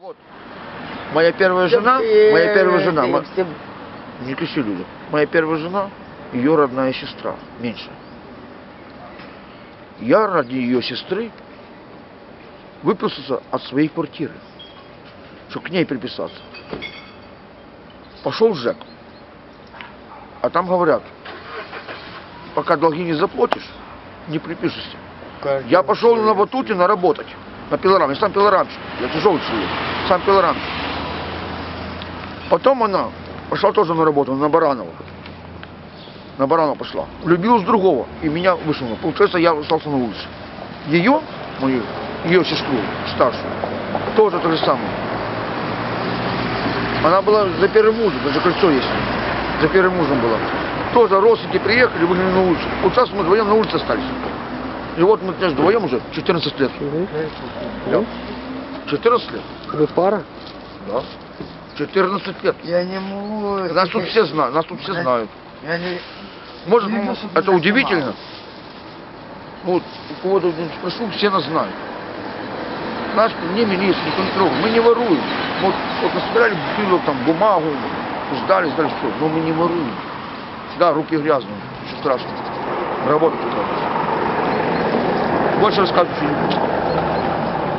Вот. Моя первая жена, моя первая жена, мо- не кричи люди. Моя первая жена, ее родная сестра, меньше. Я ради ее сестры выписался от своей квартиры, чтобы к ней приписаться. Пошел в ЖЭК, а там говорят, пока долги не заплатишь, не припишешься. Я пошел на Батутина работать, на пилорам. Я сам пилорамщик, я тяжелый человек, сам пилорамщик. Потом она пошла тоже на работу, на Баранова. На Баранова пошла. Влюбилась в другого и меня вышла. Получается, я остался на улице. Ее, мою, ее сестру, старшую, тоже то же самое. Она была за первым мужем, даже кольцо есть. За первым мужем была. Тоже родственники приехали, выгнали на улицу. Вот сейчас мы вдвоем на улице остались. И вот мы сейчас вдвоем уже 14 лет. Да. 14 лет? Вы пара? Да. 14 лет. Я не могу. Нас тут все знают, нас тут все знают. Я не... Может, Не ну, это удивительно. Вот, у кого-то спрошу, все нас знают. Нас не милиция, не трогает. Мы не воруем. Вот, вот насобирали бутылок, там, бумагу, сдали, сдали, все. Но мы не воруем. Да, руки грязные, ничего страшного. Работать тут Gosto de ficar do filho.